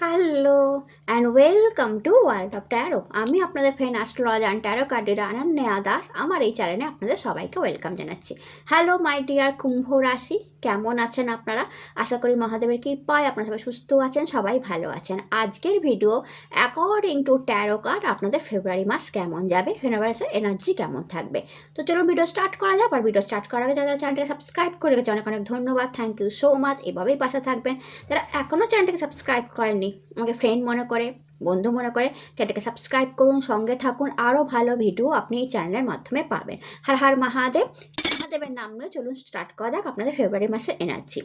Hello and welcome to world of tarot আমি আপনাদের friend অ্যাস্ট্রোলজ and taro কার্ডের অনন্যা দাস। আমার এই চ্যানেলে আপনাদের সবাইকে ওয়েলকাম জানাচ্ছি। হ্যালো মাই ডিয়ার কুম্ভ রাশি, কেমন আছেন আপনারা? আশা করি মহাদেবের কৃপায় আপনারা সবাই সুস্থ আছেন, সবাই ভালো আছেন। আজকের video according to tarot card আপনাদের ফেব্রুয়ারি মাস কেমন যাবে? ফেব্রুয়ারি এনার্জি কেমন থাকবে? তো চলুন ভিডিও স্টার্ট করা যাক। আর ভিডিও স্টার্ট করার আগে যারা চ্যানেলটাকে সাবস্ক্রাইব করে গেছে অনেক অনেক ধন্যবাদ। থ্যাংক ইউ সো মাচ এভাবেই পাশে থাকবেন। যারা এখনও চ্যানেলটাকে সাবস্ক্রাইব করেননি আমাকে ফ্রেন্ড মনে করে, বন্ধু মনে করে চ্যানেলটাকে সাবস্ক্রাইব করুন, সঙ্গে থাকুন আরও ভালো ভিডিও আপনি এই চ্যানেলের মাধ্যমে পাবেন। হর হর মহাদেব। মহাদেবের নাম নিয়ে চলুন স্টার্ট করা যাক, আপনাদের ফেব্রুয়ারি মাসে এনার্জি।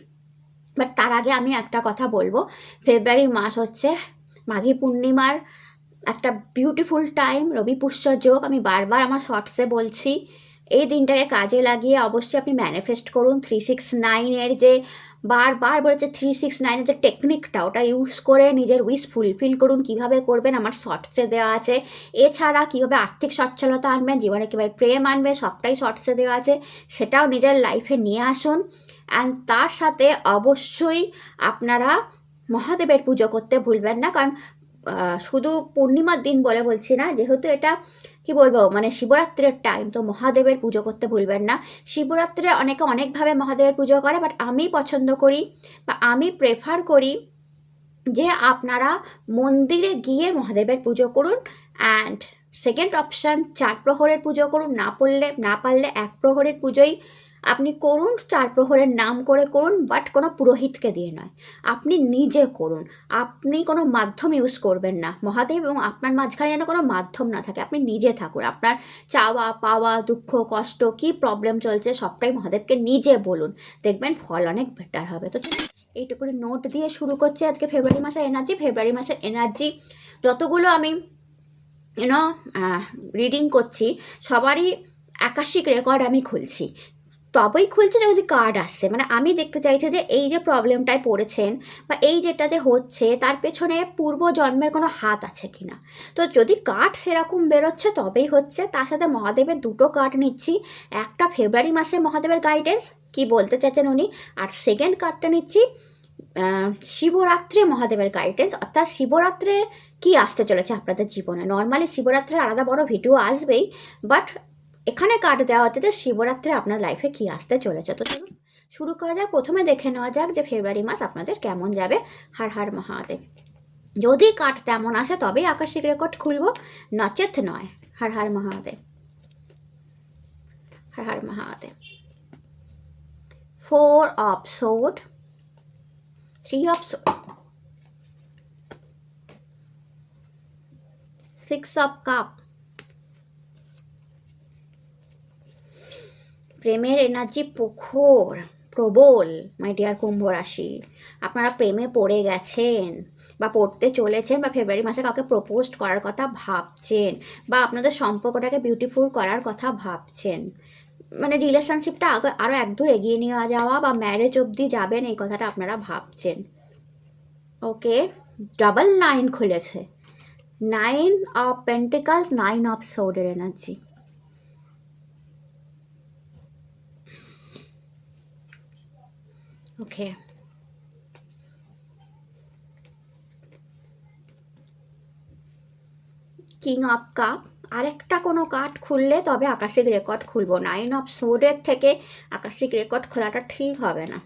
বাট তার আগে আমি একটা কথা বলব। ফেব্রুয়ারি মাস হচ্ছে মাঘী পূর্ণিমার একটা বিউটিফুল টাইম রবি পুষ্য যোগ। আমি বারবার আমার শর্টসে বলছি, এই দিনটাকে কাজে লাগিয়ে অবশ্যই আপনি ম্যানিফেস্ট করুন। থ্রি সিক্স নাইনের যে বারবার বলেছে থ্রি সিক্স নাইনের যে টেকনিকটা ওটা ইউজ করে নিজের উইশ ফুলফিল করুন, কীভাবে করবেন, আমার শর্টসে দেওয়া আছে। এছাড়া কীভাবে আর্থিক সচ্ছলতা আনবেন, জীবনে কীভাবে প্রেম আনবেন, সবটাই শর্টসে দেওয়া আছে। সেটাও নিজের লাইফে নিয়ে আসুন। অ্যান্ড তার সাথে অবশ্যই আপনারা মহাদেবের পুজো করতে ভুলবেন না, কারণ শুধু পূর্ণিমার দিন বলে বলছি না, যেহেতু এটা কি বলব? মানে শিবরাত্রির টাইম তো মহাদেবের পুজো করতে ভুলবেন না। শিবরাত্রে অনেকে অনেকভাবে মহাদেবের পুজো করে বাট আমি পছন্দ করি বা আমি প্রেফার করি যে আপনারা মন্দিরে গিয়ে মহাদেবের পুজো করুন অ্যান্ড সেকেন্ড অপশান চার প্রহরের পুজো করুন। না পড়লে, না পারলে এক প্রহরের পুজোই আপনি করুন, চার প্রহরের নাম করে করুন বাট কোনো পুরোহিতকে দিয়ে নয়। আপনি নিজে করুন। আপনি কোনো মাধ্যম ইউজ করবেন না, মহাদেব, এবং আপনার মাঝখানে যেন কোনো মাধ্যম না থাকে। আপনি নিজে থাকুন। আপনার চাওয়া, পাওয়া, দুঃখ, কষ্ট, কী প্রবলেম চলছে, সবটাই মহাদেবকে নিজে বলুন। দেখবেন ফল অনেক বেটার হবে। তো এইটুকুনি নোট দিয়ে শুরু করছি আজকে ফেব্রুয়ারি মাসের এনার্জি ফেব্রুয়ারি মাসের এনার্জি যতগুলো আমি ইউনো রিডিং করছি, সবারই আকাশিক রেকর্ড আমি খুলছি। তবেই খুলছে যদি কার্ড আসছে। মানে আমি দেখতে চাইছি যে এই যে প্রবলেমটায় পড়েছেন বা এই যেটাতে হচ্ছে, তার পেছনে পূর্ব জন্মের কোনো হাত আছে কিনা? তো যদি কার্ড সেরকম বেরোচ্ছে, তবেই হচ্ছে। তার সাথে মহাদেবের দুটো কার্ড নিচ্ছি। একটা ফেব্রুয়ারি মাসে মহাদেবের গাইডেন্স কি বলতে চাচ্ছেন উনি? আর সেকেন্ড কার্ডটা নিচ্ছি শিবরাত্রে মহাদেবের গাইডেন্স অর্থাৎ শিবরাত্রে কি আসতে চলেছে আপনাদের জীবনে? নর্মালি শিবরাত্রে আলাদা বড় ভিডিও আসবেই বাট এখানে কার্ড দেওয়া হচ্ছে যে শিবরাত্রে আপনার লাইফে কি আসতে চলেছে। তো চলুন, শুরু করা যাক। প্রথমে দেখে নেওয়া যাক যে ফেব্রুয়ারি মাস আপনাদের কেমন যাবে। হার হার মহাদেব। যদি কাঠ তেমন আসে, তবেই আকাশিক রেকর্ড খুলব। নচেত নয়। Har Har Mahadev. Har Har Mahadev. Four of sword three of sword six of cup প্রেমের এনার্জি প্রখর প্রবল মাই ডিয়ার কুম্ভ রাশি। আপনারা প্রেমে পড়ে গেছেন বা পড়তে চলেছেন বা ফেব্রুয়ারি মাসে কাউকে প্রপোজ করার কথা ভাবছেন বা আপনাদের সম্পর্কটাকে বিউটিফুল করার কথা ভাবছেন মানে রিলেশনশিপটা আরও একদূর এগিয়ে নিয়ে যাওয়া বা ম্যারেজ অবধি যাবেন এই কথাটা আপনারা ভাবছেন। ওকে ডাবল নাইন খুলেছে। Nine of pentacles nine of সোডের energy okay king of cup আরেকটা কোনো কার্ড খুললে তবে আকাশিক রেকর্ড খুলবো নাইন অফ সোডের থেকে আকাশিক রেকর্ড খোলাটা ঠিক হবে না।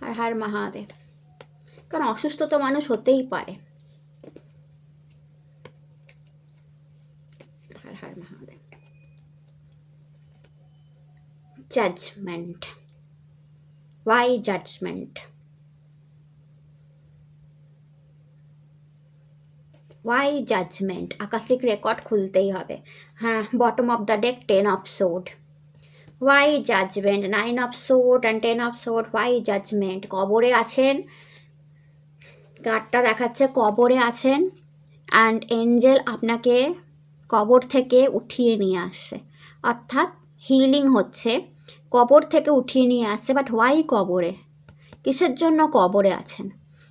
হার হার মহাদেব। কারণ অসুস্থ তো মানুষ হতেই পারে Har Har Mahadev judgment. Why judgment? Why judgment? Akashic record খুলতেই হবে। হ্যাঁ bottom of the deck ten of sword why judgment nine of sword and ten of sword why judgment কবরে আছেন? কার্ডটা দেখাচ্ছে, কবরে আছেন? অ্যান্ড এঞ্জেল আপনাকে কবর থেকে উঠিয়ে নিয়ে আসছে। অর্থাৎ হিলিং হচ্ছে। কবর থেকে উঠিয়ে নিয়ে আসছে বাট হোয়াই কবরে? কিসের জন্য কবরে আছেন?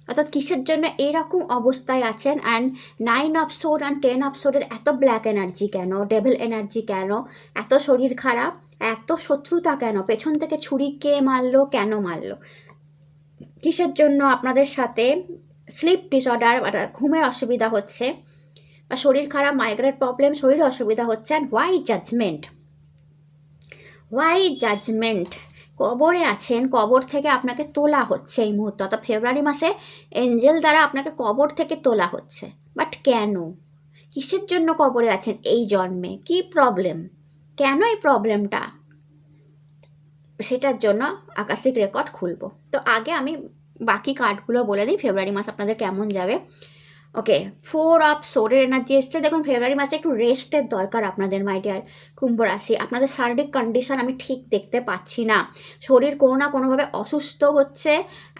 অর্থাৎ কিসের জন্য এরকম অবস্থায় আছেন? And nine of swords and ten of সোরের এত ব্ল্যাক এনার্জি কেন? ডেভেল এনার্জি কেন? এত শরীর খারাপ? এত শত্রুতা কেন? পেছন থেকে ছুরি কে মারলো? কেন মারলো? কিসের জন্য আপনাদের সাথে স্লিপ ডিসঅর্ডার ঘুমের অসুবিধা হচ্ছে, বা শরীর খারাপ মাইগ্রেট প্রবলেম শরীর অসুবিধা হচ্ছে and why judgment why judgment কবরে আছেন, কবর থেকে আপনাকে তোলা হচ্ছে এই মুহূর্তে। অর্থাৎ ফেব্রুয়ারি মাসে এঞ্জেল দ্বারা আপনাকে কবর থেকে তোলা হচ্ছে। বাট কেন? কিসের জন্য কবরে আছেন এই জন্মে? কি প্রবলেম কেন এই প্রবলেমটা সেটার জন্য আকাশিক রেকর্ড খুলবো। তো আগে আমি বাকি কার্ডগুলো বলে দিই, ফেব্রুয়ারি মাস আপনাদের কেমন যাবে। ওকে ফোর অফ সোরের এনার্জি এসছে। দেখুন ফেব্রুয়ারি মাসে একটু রেস্টের দরকার আপনাদের মাইডিয়ার কুম্ভ রাশি। আপনাদের শারীরিক কন্ডিশন আমি ঠিক দেখতে পাচ্ছি না। শরীর কোনো না কোনোভাবে অসুস্থ হচ্ছে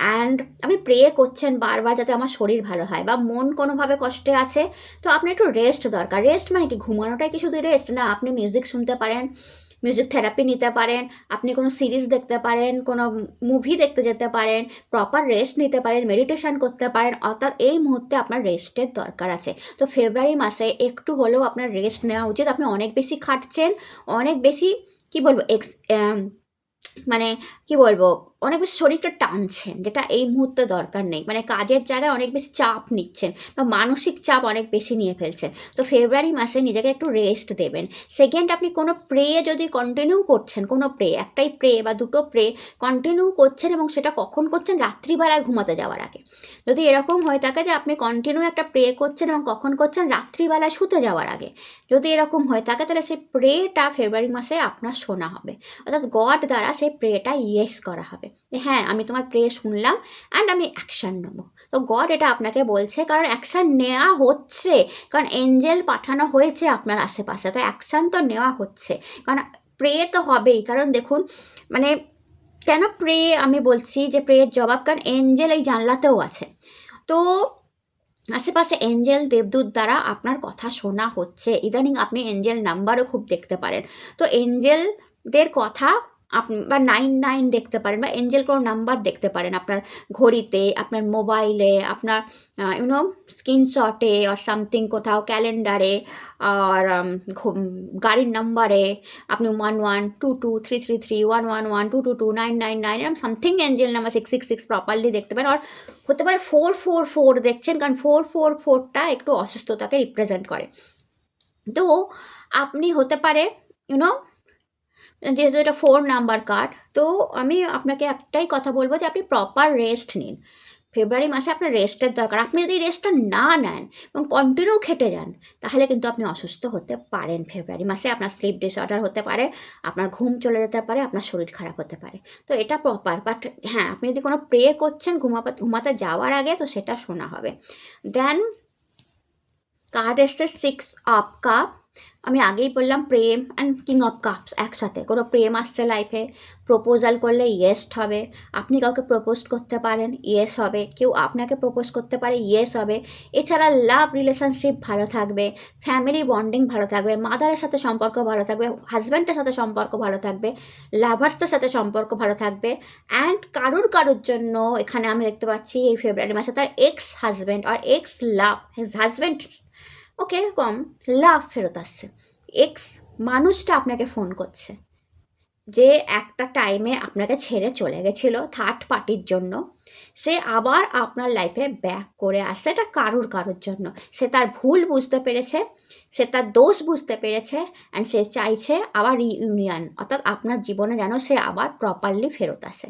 অ্যান্ড আপনি প্রে করছেন বারবার যাতে আমার শরীর ভালো হয় বা মন কোনোভাবে কষ্টে আছে। তো আপনি একটু রেস্ট দরকার। রেস্ট মানে কি? ঘুমানোটাই কি শুধু রেস্ট না, আপনি মিউজিক শুনতে পারেন। মিউজিক থেরাপি নিতে পারেন, আপনি কোনো সিরিজ দেখতে পারেন, কোনো মুভি দেখতে যেতে পারেন প্রপার রেস্ট নিতে পারেন মেডিটেশান করতে পারেন, অর্থাৎ এই মুহূর্তে আপনার রেস্টের দরকার আছে। তো ফেব্রুয়ারি মাসে একটু হলেও আপনার রেস্ট নেওয়া উচিত। আপনি অনেক বেশি খাটছেন, অনেক বেশি, কি বলব এক্স মানে কি বলব অনেক বেশি শরীরটা টানছেন, যেটা এই মুহূর্তে দরকার নেই। মানে কাজের জায়গায় অনেক বেশি চাপ নিচ্ছেন বা মানসিক চাপ অনেক বেশি নিয়ে ফেলছেন। তো ফেব্রুয়ারি মাসে নিজেকে একটু রেস্ট দেবেন। সেকেন্ড আপনি কোনো প্রে যদি কন্টিনিউ করছেন, কোনো প্রে একটাই প্রে বা দুটো প্রে কন্টিনিউ করছেন এবং সেটা কখন করছেন? রাত্রিবেলায় ঘুমাতে যাওয়ার আগে। যদি এরকম হয়ে থাকে যে আপনি কন্টিনিউ একটা প্রে করছেন এবং কখন করছেন? রাত্রিবেলায় শুতে যাওয়ার আগে। যদি এরকম হয়ে থাকে তাহলে সেই প্রেটা ফেব্রুয়ারি মাসে আপনার শোনা হবে। অর্থাৎ গড দ্বারা সেই প্রেটা ইয়েস করা হবে। যে হ্যাঁ আমি তোমার প্রে শুনলাম অ্যান্ড আমি অ্যাকশান নেব। তো গড এটা আপনাকে বলছে, কারণ অ্যাকশান নেওয়া হচ্ছে, কারণ এঞ্জেল পাঠানো হয়েছে আপনার আশেপাশে, তো অ্যাকশান তো নেওয়া হচ্ছে। কারণ প্রে তো হবেই, কারণ দেখুন মানে কেন প্রে আমি বলছি যে প্রেয়ের জবাব, কারণ এঞ্জেল এই জানলাতেও আছে। তো আশেপাশে এঞ্জেল দেবদূত দ্বারা আপনার কথা শোনা হচ্ছে। ইদানিং আপনি এঞ্জেল নাম্বারও খুব দেখতে পারেন। তো এঞ্জেলদের কথা বা নাইন নাইন দেখতে পারেন, বা এঞ্জেল কোনো নাম্বার দেখতে পারেন আপনার ঘড়িতে, আপনার মোবাইলে আপনার ইউনো স্ক্রিনশটে আর সামথিং কোথাও ক্যালেন্ডারে আর গাড়ির নাম্বারে আপনি one one two two three three three one one one two two two nine nine nine এরকম something angel number six six six properly দেখতে পারেন আর হতে পারে ফোর ফোর ফোর দেখছেন কারণ ফোর ফোর ফোরটা একটু অসুস্থতাকে রিপ্রেজেন্ট করে। তো আপনি হতে পারে ইউনো যেহেতু এটা ফোর নাম্বার কার্ড তো আমি আপনাকে একটাই কথা বলব যে আপনি প্রপার রেস্ট নিন। ফেব্রুয়ারি মাসে আপনার রেস্টের দরকার। আপনি যদি রেস্টটা না নেন এবং কন্টিনিউ খেটে যান, তাহলে কিন্তু আপনি অসুস্থ হতে পারেন ফেব্রুয়ারি মাসে। আপনার স্লিপ ডিসঅর্ডার হতে পারে, আপনার ঘুম চলে যেতে পারে, আপনার শরীর খারাপ হতে পারে। তো এটা প্রপার বাট হ্যাঁ আপনি যদি কোনো প্রে করছেন ঘুমাতে ঘুমাতে যাওয়ার আগে, তো সেটা শোনা হবে। দেন কার্ড এসছে সিক্স অফ কাপ আমি আগেই বললাম প্রেম অ্যান্ড কিং অফ কাপস একসাথে। কোনো প্রেম আসছে লাইফে প্রপোজাল করলে ইয়েস্ট হবে। আপনি কাউকে প্রপোজ করতে পারেন ইয়েস হবে। কেউ আপনাকে প্রপোজ করতে পারে ইয়েস হবে। এছাড়া লাভ রিলেশনশিপ ভালো থাকবে ফ্যামিলি বন্ডিং ভালো থাকবে মাদারের সাথে সম্পর্ক ভালো থাকবে হাজব্যান্ডের সাথে সম্পর্ক ভালো থাকবে লাভার্সদের সাথে সম্পর্ক ভালো থাকবে অ্যান্ড কারুর কারুর জন্য এখানে আমি দেখতে পাচ্ছি এই ফেব্রুয়ারি মাসে তার এক্স হাজব্যান্ড আর ex love his husband okay, কম। লাভ ফেরত আসছে। এক্স মানুষটা আপনাকে ফোন করছে। যে একটা টাইমে আপনাকে ছেড়ে চলে গেছিল থার্ড পার্টির জন্য, সে আবার আপনার লাইফে ব্যাক করে আসছে। এটা কারুর কারুর জন্য? সে তার ভুল বুঝতে পেরেছে, সে তার দোষ বুঝতে পেরেছে অ্যান্ড সে চাইছে আবার রিইউনিয়ন অর্থাৎ আপনার জীবনে যেন সে আবার প্রপারলি ফেরত আসে।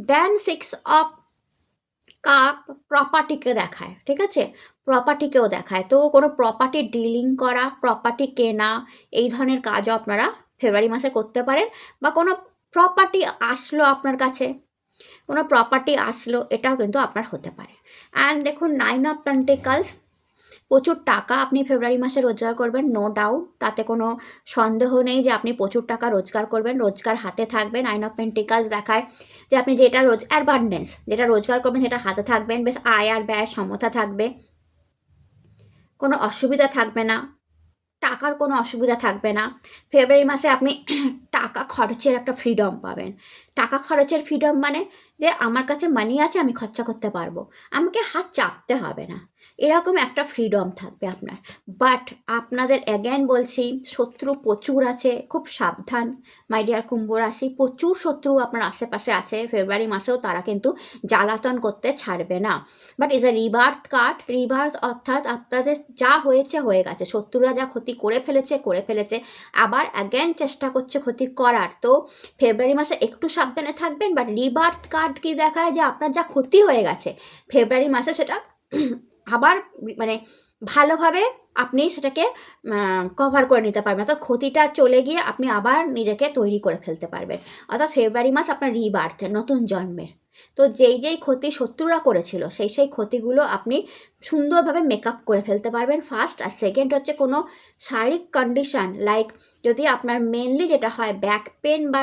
দেন সিক্স অফ কাপ প্রপার্টিকে দেখায়, ঠিক আছে? প্রপার্টিকেও দেখায়। তো কোনো প্রপার্টি ডিলিং করা প্রপার্টি কেনা, এই ধরনের কাজও আপনারা ফেব্রুয়ারি মাসে করতে পারেন বা কোনো প্রপার্টি আসলো আপনার কাছে, কোনো প্রপার্টি আসলো, এটাও কিন্তু আপনার হতে পারে। অ্যান্ড দেখুন নাইন অফ পেন্টিকালস প্রচুর টাকা আপনি ফেব্রুয়ারি মাসে রোজগার করবেন নো ডাউট তাতে কোনো সন্দেহ নেই যে আপনি প্রচুর টাকা রোজগার করবেন, রোজগার হাতে থাকবে নাইন অফ পেন্টিকালস দেখায় যে আপনি যেটা রোজ অ্যাডভান্টেন্স যেটা রোজগার করবেন সেটা হাতে থাকবেন। বেশ আয় আর ব্যয়, সমতা থাকবে। কোনো অসুবিধা থাকবে না। টাকার কোনো অসুবিধা থাকবে না। ফেব্রুয়ারি মাসে আপনি টাকা খরচের একটা ফ্রিডম পাবেন। টাকা খরচের ফ্রিডম মানে যে আমার কাছে মানি আছে, আমি খরচা করতে পারব। আমাকে হাত চাপতে হবে না। এরকম একটা ফ্রিডম থাকবে আপনার। বাট আপনাদের অ্যাগেন বলছি, শত্রু প্রচুর আছে, খুব সাবধান মাই ডিয়ার কুম্ভ রাশি প্রচুর শত্রু আপনার আশেপাশে আছে ফেব্রুয়ারি মাসেও তারা কিন্তু জ্বালাতন করতে ছাড়বে না। But is a rebirth card rebirth অর্থাৎ আপনাদের যা হয়েছে হয়ে গেছে, শত্রুরা যা ক্ষতি করে ফেলেছে করে ফেলেছে, আবার অ্যাগেন চেষ্টা করছে ক্ষতি করার। তো ফেব্রুয়ারি মাসে একটু সাবধানে থাকবেন বাট রিবার্থ কার্ড কি দেখায় যে আপনার যা ক্ষতি হয়ে গেছে? ফেব্রুয়ারি মাসে সেটা আবার মানে ভালোভাবে আপনি সেটাকে কভার করে নিতে পারবেন। অর্থাৎ ক্ষতিটা চলে গিয়ে আপনি আবার নিজেকে তৈরি করে ফেলতে পারবেন। অর্থাৎ ফেব্রুয়ারি মাস আপনার রিবার্থের নতুন জন্মের। তো যেই যেই ক্ষতি শত্রুরা করেছিল, সেই সেই ক্ষতিগুলো আপনি সুন্দরভাবে মেকআপ করে ফেলতে পারবেন ফার্স্ট আর সেকেন্ড হচ্ছে কোনো শারীরিক কন্ডিশন লাইক যদি আপনার মেনলি যেটা হয় ব্যাক পেন বা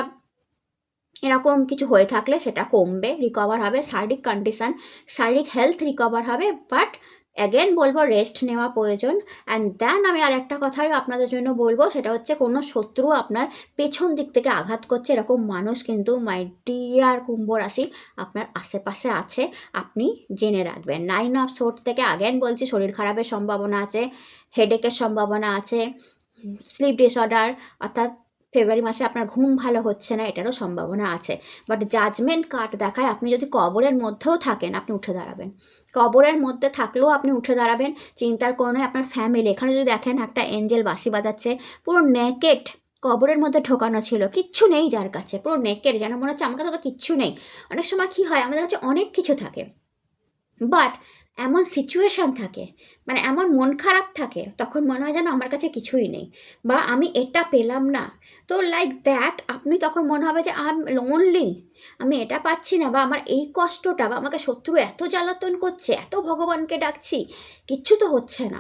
এরকম কিছু হয়ে থাকলে সেটা কমবে রিকভার হবে, শারীরিক কন্ডিশন শারীরিক হেলথ রিকভার হবে বাট অ্যাগেন বলব রেস্ট নেওয়া প্রয়োজন। অ্যান্ড দেন আমি আর একটা কথাই আপনাদের জন্য বলব, সেটা হচ্ছে কোনো শত্রু আপনার পেছন দিক থেকে আঘাত করছে, এরকম মানুষ কিন্তু মাই ডিয়ার কুম্ভ রাশি আপনার আশেপাশে আছে, আপনি জেনে রাখবেন। নাইন অফ সোট থেকে আগেন বলছি, শরীর খারাপের সম্ভাবনা আছে হেডেকের সম্ভাবনা আছে স্লিপ ডিসঅর্ডার অর্থাৎ ফেব্রুয়ারি মাসে আপনার ঘুম ভালো হচ্ছে না, এটারও সম্ভাবনা আছে। বাট জাজমেন্ট কার্ড দেখায় আপনি যদি কবরের মধ্যেও থাকেন, আপনি উঠে দাঁড়াবেন। কবরের মধ্যে থাকলেও আপনি উঠে দাঁড়াবেন, চিন্তার কোনো নয় আপনার ফ্যামিলি এখানে যদি দেখেন, একটা এঞ্জেল বাসি বাজাচ্ছে, পুরো নেকেট কবরের মধ্যে ঢোকানো ছিল, কিচ্ছু নেই যার কাছে, পুরো নেকেট যেন মনে হচ্ছে আমার কাছে তো কিচ্ছু নেই। অনেক সময় কী হয়, আমাদের কাছে অনেক কিছু থাকে। বাট এমন সিচুয়েশান থাকে মানে এমন মন খারাপ থাকে, তখন মনে হয় যেন আমার কাছে কিছুই নেই, বা আমি এটা পেলাম না। তো লাইক দ্যাট আপনি তখন মনে হবে যে আম লোনলি আমি এটা পাচ্ছি না, বা আমার এই কষ্টটা, বা আমাকে শত্রু এত জ্বালাতন করছে, এত ভগবানকে ডাকছি, কিচ্ছু তো হচ্ছে না।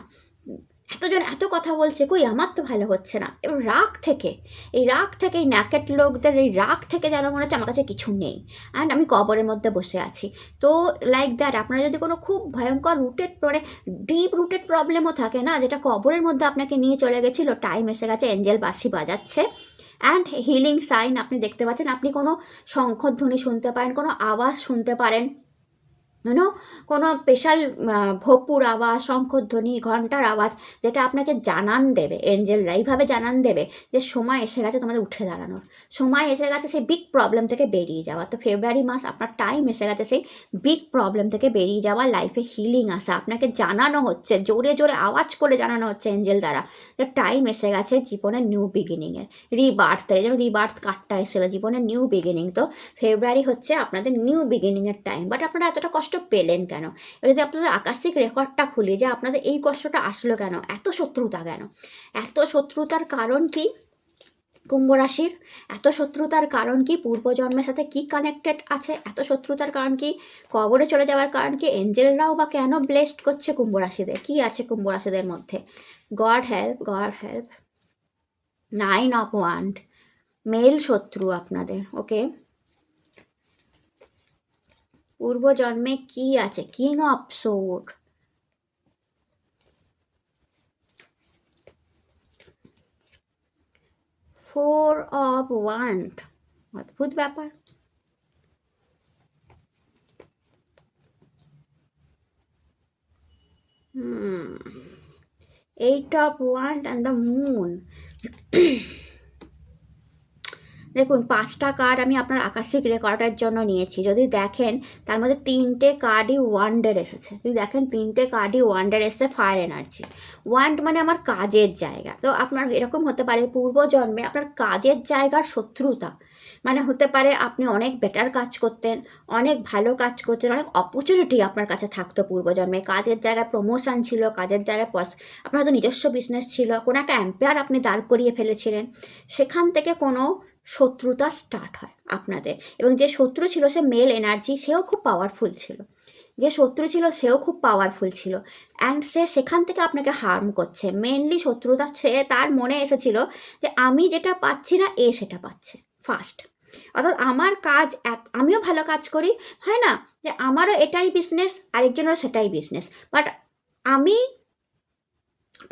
এতজন এত কথা বলছে, কই আমার তো ভালো হচ্ছে না। এবং রাগ থেকে, এই রাগ থেকে, এই ন্যাকেট লোকদের এই রাগ থেকে যেন মনে হচ্ছে আমার কাছে কিছু নেই। অ্যান্ড আমি কবরের মধ্যে বসে আছি। তো লাইক দ্যাট আপনারা যদি কোনো খুব ভয়ঙ্কর রুটেড মানে ডিপ রুটেড প্রবলেমও থাকে না, যেটা কবরের মধ্যে আপনাকে নিয়ে চলে গেছিল টাইম এসে গেছে এঞ্জেল বাসি বাজাচ্ছে। অ্যান্ড হিলিং সাইন আপনি দেখতে পাচ্ছেন, আপনি কোনো শঙ্খধ্বনি শুনতে পারেন, কোনো আওয়াজ শুনতে পারেন। ইউনো কোনো স্পেশাল ভোপুর আওয়াজ শঙ্খধ্বনি ঘণ্টার আওয়াজ, যেটা আপনাকে জানান দেবে এঞ্জেলরা এইভাবে জানান দেবে যে সময় এসে গেছে তোমাদের উঠে দাঁড়ানোর। সময় এসে গেছে সেই বিগ প্রবলেম থেকে বেরিয়ে যাওয়া। তো ফেব্রুয়ারি মাস, আপনার টাইম এসে গেছে সেই বিগ প্রবলেম থেকে বেরিয়ে যাওয়া লাইফে হিলিং আসা। আপনাকে জানানো হচ্ছে, জোরে জোরে আওয়াজ করে জানানো হচ্ছে এঞ্জেল দ্বারা যে টাইম এসে গেছে জীবনের নিউ বিগিনিংয়ের রিবার্থের এই জন্য রিবার্থ কার্ডটা এসেছিল, জীবনের নিউ বিগিনিং তো ফেব্রুয়ারি হচ্ছে আপনাদের নিউ বিগিনিংয়ের টাইম বাট আপনারা এতটা কষ্ট পেলেন কেন? এবার যদি আপনাদের আকাশিক রেকর্ডটা খুলি যে আপনাদের এই কষ্টটা আসলো কেন? এত শত্রুতা কেন? এত শত্রুতার কারণ কি কুম্ভ রাশির? এত শত্রুতার কারণ কি পূর্বজন্মের সাথে কি কানেক্টেড আছে? এত শত্রুতার কারণ কি কবরে চলে যাওয়ার কারণ কি? এঞ্জেলরাও বা কেন ব্লেসড করছে কুম্ভ রাশিদের? কি আছে কুম্ভ রাশিদের মধ্যে? God help God help nine of wand mail শত্রু আপনাদের ওকে পূর্বজন্মে কি আছে king of sword four of wand অদ্ভুত ব্যাপার eight of wand and the moon দেখুন, পাঁচটা কার্ড আমি আপনার আকাশিক রেকর্ডের জন্য নিয়েছি। যদি দেখেন, তার মধ্যে তিনটে কার্ডই ওয়ান্ডার এসেছে। যদি দেখেন, তিনটে কার্ডই ওয়ান্ডার এসেছে ফায়ার এনার্জি ওয়ান্ড মানে আমার কাজের জায়গা। তো আপনার এরকম হতে পারে, পূর্বজন্মে আপনার কাজের জায়গার শত্রুতা। মানে হতে পারে, আপনি অনেক বেটার কাজ করতেন, অনেক ভালো কাজ করতেন, অনেক অপরচুনিটি আপনার কাছে থাকতো পূর্বজন্মে। কাজের জায়গায় প্রমোশন ছিল, কাজের জায়গায় পস আপনার হয়তো নিজস্ব বিজনেস ছিল, কোনো একটা অ্যাম্পেয়ার আপনি দাঁড় করিয়ে ফেলেছিলেন। সেখান থেকে কোনো শত্রুতা স্টার্ট হয় আপনাদের। এবং যে শত্রু ছিল, সে মেল এনার্জি সেও খুব পাওয়ারফুল ছিল। যে শত্রু ছিল, সেও খুব পাওয়ারফুল ছিল। অ্যান্ড সে সেখান থেকে আপনাকে হার্ম করছে। মেনলি শত্রুতা সে তার মনে এসেছিল যে, আমি যেটা পাচ্ছি না, এ সেটা পাচ্ছে। ফার্স্ট অর্থাৎ আমার কাজ আমিও ভালো কাজ করি, হয় না? যে আমারও এটাই বিজনেস আরেকজনেরও সেটাই বিজনেস বাট আমি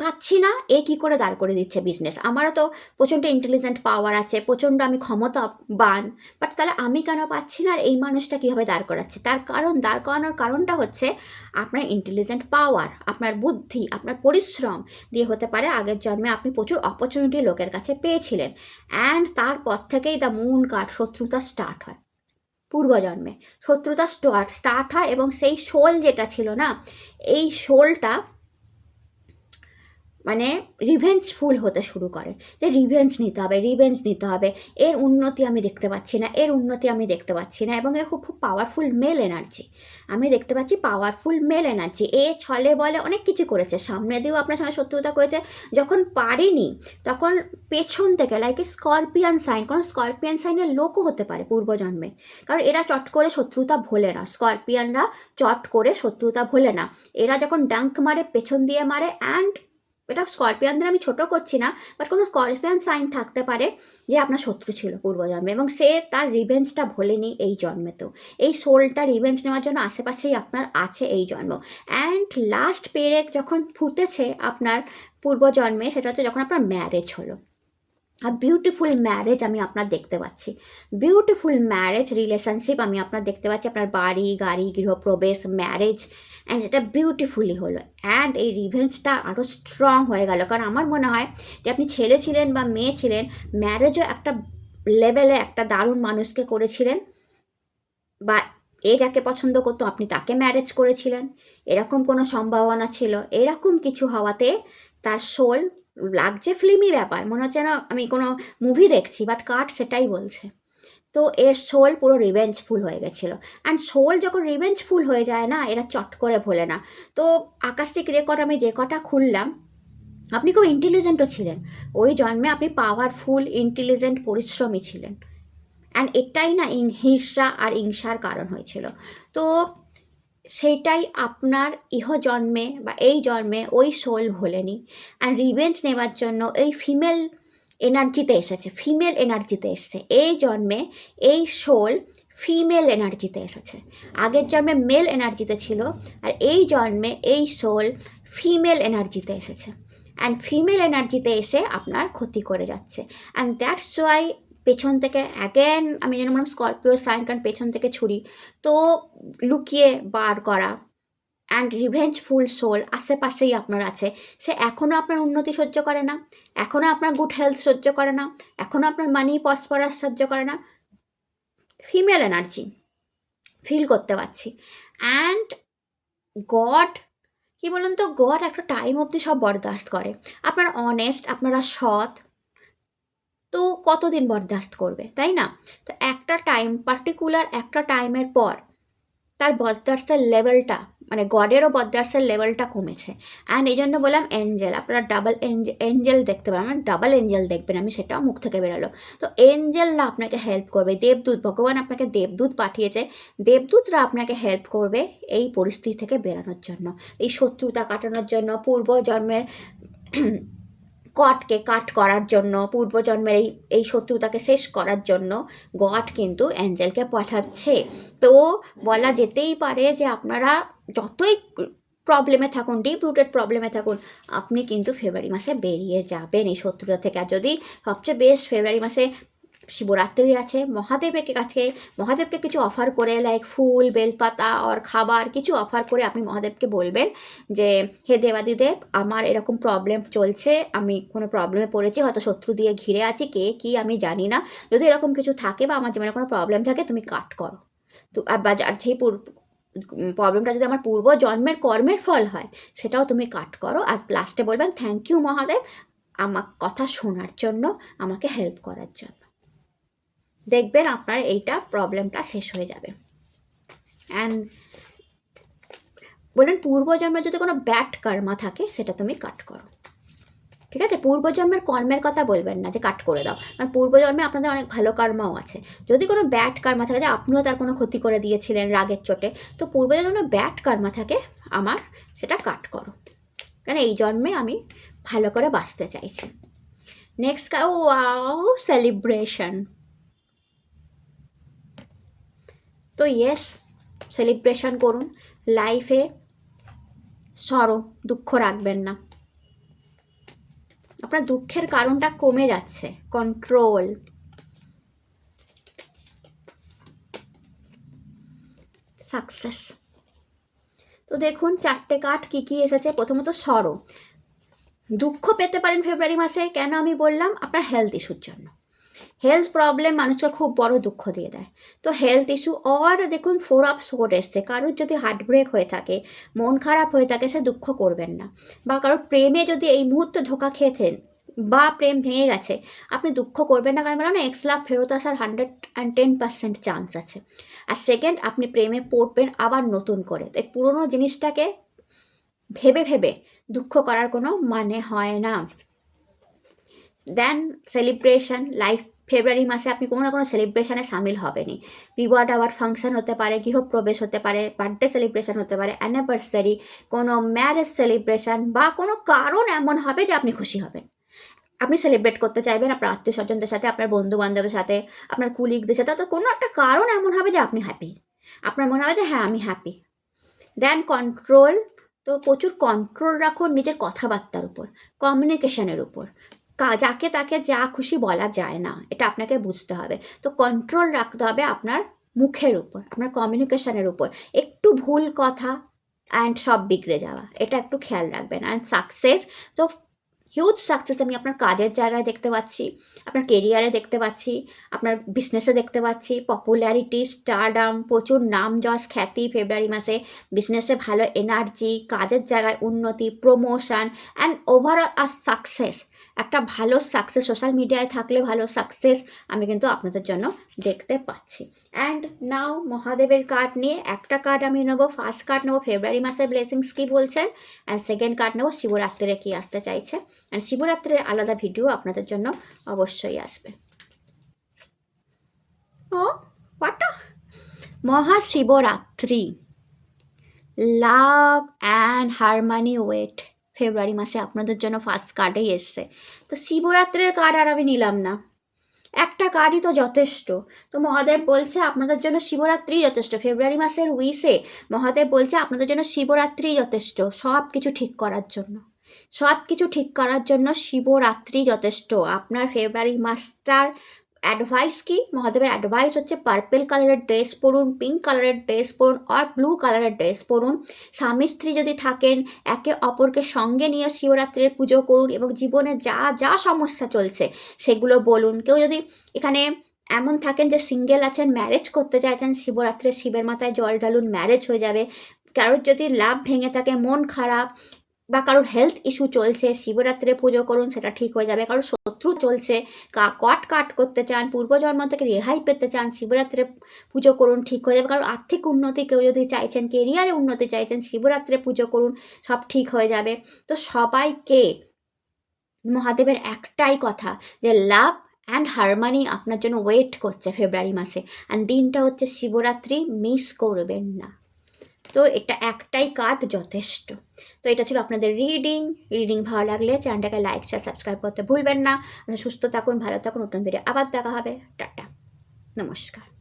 পাচ্ছি না, এ কি করে দাঁড় করে দিচ্ছে বিজনেস আমারও তো প্রচণ্ড ইন্টেলিজেন্ট পাওয়ার আছে, প্রচণ্ড আমি ক্ষমতাবান বাট তাহলে আমি কেন পাচ্ছি না? আর এই মানুষটা কীভাবে দাঁড় করাচ্ছে? তার কারণ, দাঁড় করানোর কারণটা হচ্ছে আপনার ইন্টেলিজেন্ট পাওয়ার আপনার বুদ্ধি, আপনার পরিশ্রম দিয়ে হতে পারে আগের জন্মে আপনি প্রচুর অপরচুনিটি লোকের কাছে পেয়েছিলেন অ্যান্ড তারপর থেকেই দ্য মুন কার্ড শত্রুতা স্টার্ট হয়। পূর্বজন্মে শত্রুতা স্টার্ট স্টার্ট হয় এবং সেই শোল যেটা ছিল না, এই শোলটা মানে রিভেঞ্জফুল হতে শুরু করে। যে রিভেঞ্জ নিতে হবে রিভেঞ্জ নিতে হবে। এর উন্নতি আমি দেখতে পাচ্ছি না, এর উন্নতি আমি দেখতে পাচ্ছি না এবং এ খুব খুব পাওয়ারফুল মেল এনার্জি আমি দেখতে পাচ্ছি পাওয়ারফুল মেল এনার্জি এ ছলে বলে অনেক কিছু করেছে। সামনে দিয়েও আপনার সঙ্গে শত্রুতা করেছে। যখন পারিনি, তখন পেছন থেকে লাইক স্করপিয়ান সাইন কোনো স্করপিয়ান সাইনের লোকও হতে পারে পূর্বজন্মে। কারণ এরা চট করে শত্রুতা ভোলে না। স্করপিয়ানরা চট করে শত্রুতা ভোলে না। এরা যখন ডাঙ্ক মারে, পেছন দিয়ে মারে অ্যান্ড এটা স্করপিয়ানদের আমি ছোট করছি না বাট কোনো স্করপিয়ান সাইন থাকতে পারে যে আপনার শত্রু ছিল পূর্বজন্মে এবং সে তার রিভেঞ্জটা ভোলেনি এই জন্মেতেও এই সোলটা রিভেঞ্জ নেওয়ার জন্য আশেপাশেই আপনার আছে এই জন্ম। অ্যান্ড লাস্ট পেরেক যখন ফুটেছে আপনার পূর্বজন্মে, সেটা হচ্ছে যখন আপনার ম্যারেজ হলো। আর বিউটিফুল ম্যারেজ আমি আপনার দেখতে পাচ্ছি। বিউটিফুল ম্যারেজ রিলেশনশিপ আমি আপনার দেখতে পাচ্ছি, আপনার বাড়ি, গাড়ি, গৃহপ্রবেশ ম্যারেজ অ্যান্ড যেটা বিউটিফুলি হলো। অ্যান্ড এই রিভেঞ্জটা আরও স্ট্রং হয়ে গেল। কারণ আমার মনে হয় যে আপনি ছেলে ছিলেন বা মেয়ে ছিলেন ম্যারেজও একটা লেভেলে একটা দারুণ মানুষকে করেছিলেন। বা এ যাকে পছন্দ করতো, আপনি তাকে ম্যারেজ করেছিলেন। এরকম কোনো সম্ভাবনা ছিল। এরকম কিছু হওয়াতে তার সোল লাগছে ফিল্মি ব্যাপার, মনে হচ্ছে না আমি কোনো মুভি দেখছি বাট কার্ড সেটাই বলছে। তো এর সোল পুরো রিভেঞ্জফুল হয়ে গেছিল। অ্যান্ড সোল যখন রিভেঞ্জফুল হয়ে যায় না, এরা চট করে ভোলে না। তো আকাশিক রেকর্ড আমি যে কটা খুললাম, আপনি খুব ইন্টেলিজেন্টও ছিলেন। ওই জন্মে আপনি পাওয়ারফুল ইন্টেলিজেন্ট পরিশ্রমী ছিলেন। অ্যান্ড এটাই না হিংসা আর হিংসার কারণ হয়েছিল। তো সেটাই আপনার ইহ জন্মে বা এই জন্মে ওই সোল ভোলেনি। অ্যান্ড রিভেঞ্জ নেওয়ার জন্য এই ফিমেল এনার্জিতে এসেছে ফিমেল এনার্জিতে এসেছে। এই জন্মে এই সোল ফিমেল এনার্জিতে এসেছে। আগের জন্মে মেল এনার্জিতে ছিল আর এই জন্মে এই সোল ফিমেল এনার্জিতে এসেছে। অ্যান্ড ফিমেল এনার্জিতে এসে আপনার ক্ষতি করে যাচ্ছে। অ্যান্ড দ্যাটস ওয়াই পেছন থেকে অ্যাগেন আমি যেন বললাম স্করপিও সাইন কারণ পেছন থেকে ছুরি। তো লুকিয়ে বার করা অ্যান্ড রিভেঞ্জফুল সোল আশেপাশেই আপনার আছে। সে এখনও আপনার উন্নতি সহ্য করে না এখনও আপনার গুড হেলথ সহ্য করে না এখনও আপনার মানি পসপরাস সহ্য করে না। ফিমেল এনার্জি ফিল করতে পারছি। অ্যান্ড গড কি বলুন তো? গড একটা টাইম অবধি সব বরদাস্ত করে। আপনার অনেস্ট আপনারা সৎ তো কতদিন বরদাস্ত করবে, তাই না? তো একটা টাইম পার্টিকুলার একটা টাইমের পর তার বরদাস্তের লেভেলটা মানে গডেরও বরদাস্তের লেভেলটা কমেছে। অ্যান্ড এই জন্য বললাম এঞ্জেল আপনারা ডাবল এঞ্জেল দেখতে পারেন মানে ডাবল এঞ্জেল দেখবেন, আমি সেটাও মুখ থেকে বেরোলো। তো এঞ্জেলরা আপনাকে হেল্প করবে, দেবদূত, ভগবান আপনাকে দেবদূত পাঠিয়েছে। দেবদূতরা আপনাকে হেল্প করবে এই পরিস্থিতি থেকে বেরানোর জন্য, এই শত্রুতা কাটানোর জন্য পূর্ব জন্মের কটকে কাট করার জন্য, পূর্বজন্মের এই এই শত্রুতাকে শেষ করার জন্য গড কিন্তু অ্যাঞ্জেলকে পাঠাচ্ছে। তো বলা যেতেই পারে যে আপনারা যতই প্রবলেমে থাকুন ডিপ রুটেড প্রবলেমে থাকুন, আপনি কিন্তু ফেব্রুয়ারি মাসে বেরিয়ে যাবেন এই শত্রুতা থেকে। আর যদি সবচেয়ে বেস্ট ফেব্রুয়ারি মাসে শিবরাত্রি আছে মহাদেবের কাছে, মহাদেবকে কিছু অফার করে লাইক ফুল, বেলপাতা আর খাবার, কিছু অফার করে আপনি মহাদেবকে বলবেন যে, হে দেবাদিদেব, আমার এরকম প্রবলেম চলছে, আমি কোনো প্রবলেমে পড়েছি, হয়তো শত্রু দিয়ে ঘিরে আছি, কে কি আমি জানি না। যদি এরকম কিছু থাকে বা আমার জীবনে কোনো প্রবলেম থাকে, তুমি কাট করো। তো বা যে প্রবলেমটা যদি আমার পূর্ব জন্মের কর্মের ফল হয়, সেটাও তুমি কাট করো। আর লাস্টে বলবেন থ্যাংক ইউ মহাদেব, আমার কথা শোনার জন্য, আমাকে হেল্প করার জন্য। দেখবেন আপনার এইটা প্রবলেমটা শেষ হয়ে যাবে। অ্যান্ড বললেন, পূর্বজন্মের যদি কোনো ব্যাড কর্মা থাকে, সেটা তুমি কাট করো। ঠিক আছে? পূর্বজন্মের কর্মের কথা বলবেন না যে কাট করে দাও। কারণ পূর্বজন্মে আপনাদের অনেক ভালো কর্মাও আছে। যদি কোনো ব্যাড কর্মা থাকে, যে আপনিও তার কোনো ক্ষতি করে দিয়েছিলেন রাগের চোটে, তো পূর্বজন্মে ব্যাড কর্মা থাকে, আমার সেটা কাট করো। কারণ এই জন্মে আমি ভালো করে বাঁচতে চাইছি। নেক্সট ওয়াও সেলিব্রেশন তো ইয়েস সেলিব্রেশন করুন। লাইফে সরো দুঃখ রাখবেন না। আপনার দুঃখের কারণটা কমে যাচ্ছে কন্ট্রোল সাকসেস তো দেখুন, চারটে কার্ড কী কী এসেছে? প্রথমত সরো দুঃখ পেতে পারেন ফেব্রুয়ারি মাসে, কেন আমি বললাম? আপনার হেলথ ইস্যুর জন্য। হেলথ প্রবলেম মানুষকে খুব বড় দুঃখ দিয়ে দেয়। তো হেলথ ইস্যু অর দেখুন ফোর অফ সোর এসছে কারোর যদি হার্ট ব্রেক হয়ে থাকে, মন খারাপ হয়ে থাকে, সে দুঃখ করবেন না। বা কারোর প্রেমে যদি এই মুহূর্তে ধোকা খেয়েছেন বা প্রেম ভেঙে গেছে, আপনি দুঃখ করবেন না, কারণ বললাম না এক্স লাভ ফেরত আসার hundred and ten percent chance আছে। আর সেকেন্ড আপনি প্রেমে পড়বেন আবার নতুন করে। তাই পুরনো জিনিসটাকে ভেবে ভেবে দুঃখ করার কোনো মানে হয় না। দেন সেলিব্রেশন লাইফ ফেব্রুয়ারি মাসে আপনি কোনো না কোনো সেলিব্রেশনে সামিল হবেনি রিওয়ার্ড আওয়ার ফাংশন হতে পারে, গৃহপ্রবেশ হতে পারে বার্থডে সেলিব্রেশন হতে পারে অ্যানিভার্সারি কোনো ম্যারেজ সেলিব্রেশন বা কোনো কারণ এমন হবে যে আপনি খুশি হবেন। আপনি সেলিব্রেট করতে চাইবেন আপনার আত্মীয় স্বজনদের সাথে, আপনার বন্ধু বান্ধবের সাথে, আপনার কুলিগদের সাথে তো কোনো একটা কারণ এমন হবে যে আপনি হ্যাপি আপনার মনে হবে যে হ্যাঁ আমি হ্যাপি দেন কন্ট্রোল তো প্রচুর কন্ট্রোল রাখুন নিজের কথাবার্তার উপর কমিউনিকেশনের উপর। যাকে তাকে যা খুশি বলা যায় না, এটা আপনাকে বুঝতে হবে। তো কন্ট্রোল রাখতে হবে আপনার মুখের উপর, আপনার কমিউনিকেশনের উপর। একটু ভুল কথা অ্যান্ড সব বিগড়ে যাওয়া, এটা একটু খেয়াল রাখবেন। অ্যান্ড সাকসেস তো হিউজ সাকসেস আমি আপনার কাজের জায়গায় দেখতে পাচ্ছি, আপনার কেরিয়ারে দেখতে পাচ্ছি, আপনার বিজনেসে দেখতে পাচ্ছি পপুলারিটি স্টারডাম প্রচুর নাম যশ, খ্যাতি ফেব্রুয়ারি মাসে বিজনেসে ভালো এনার্জি কাজের জায়গায় উন্নতি প্রমোশন অ্যান্ড ওভারঅল আর সাকসেস একটা ভালো সাকসেস সোশ্যাল মিডিয়ায় থাকলে ভালো সাকসেস আমি কিন্তু আপনাদের জন্য দেখতে পাচ্ছি। অ্যান্ড নাও মহাদেবের কার্ড নিয়ে একটা কার্ড আমি নেব। ফার্স্ট কার্ড নেব ফেব্রুয়ারি মাসের ব্লেসিংস কী বলছেন? অ্যান্ড সেকেন্ড কার্ড নেব শিবরাত্রিরে কী আসতে চাইছে? অ্যান্ড শিবরাত্রির আলাদা ভিডিও আপনাদের জন্য অবশ্যই আসবে। ও what Mahashivratri. Love and harmony wait February মাসে আপনাদের জন্য ফার্স্ট কার্ডেই এসছে। তো শিবরাত্রির কার্ড আর আমি নিলাম না। একটা কার্ডই তো যথেষ্ট। তো মহাদেব বলছে, আপনাদের জন্য শিবরাত্রি যথেষ্ট। ফেব্রুয়ারি মাসের উইসে মহাদেব বলছে, আপনাদের জন্য শিবরাত্রি যথেষ্ট। সব কিছু ঠিক করার জন্য। সব কিছু ঠিক করার জন্য শিবরাত্রি যথেষ্ট। আপনার ফেব্রুয়ারি মাসটার অ্যাডভাইস কি? মহাদেবের অ্যাডভাইস হচ্ছে পার্পেল কালারের ড্রেস পরুন পিঙ্ক কালারের ড্রেস পরুন আর ব্লু কালারের ড্রেস পরুন। স্বামী স্ত্রী যদি থাকেন, একে অপরকে সঙ্গে নিয়ে শিবরাত্রির পুজো করুন এবং জীবনে যা যা সমস্যা চলছে সেগুলো বলুন। কেউ যদি এখানে এমন থাকেন যে সিঙ্গেল আছেন ম্যারেজ করতে চাইছেন শিবরাত্রে শিবের মাথায় জল ঢালুন ম্যারেজ হয়ে যাবে। কারোর যদি লাভ ভেঙে থাকে, মন খারাপ বা কারোর হেলথ ইস্যু চলছে শিবরাত্রে পুজো করুন, সেটা ঠিক হয়ে যাবে। কারোর শত্রু চলছে। কা- কট কাট করতে চান, পূর্বজন্ম থেকে রেহাই পেতে চান, শিবরাত্রে পুজো করুন, ঠিক হয়ে যাবে। কারণ আর্থিক উন্নতি, কেউ যদি চাইছেন, কেরিয়ারে উন্নতি চাইছেন, শিবরাত্রে পুজো করুন, সব ঠিক হয়ে যাবে। তো সবাইকে মহাদেবের একটাই কথা, যে লাভ অ্যান্ড হারমানি আপনার জন্য ওয়েট করছে ফেব্রুয়ারি মাসে। অ্যান্ড দিনটা হচ্ছে শিবরাত্রি, মিস করবেন না। তো এটা একটাই কার্ড যথেষ্ট। তো এটা ছিল আপনাদের রিডিং রিডিং ভালো লাগলে চ্যানেলটাকে লাইক শেয়ার সাবস্ক্রাইব করতে ভুলবেন না। সুস্থ থাকুন, ভালো থাকুন। নতুন ভিডিও আবার দেখা হবে। টাটা। নমস্কার।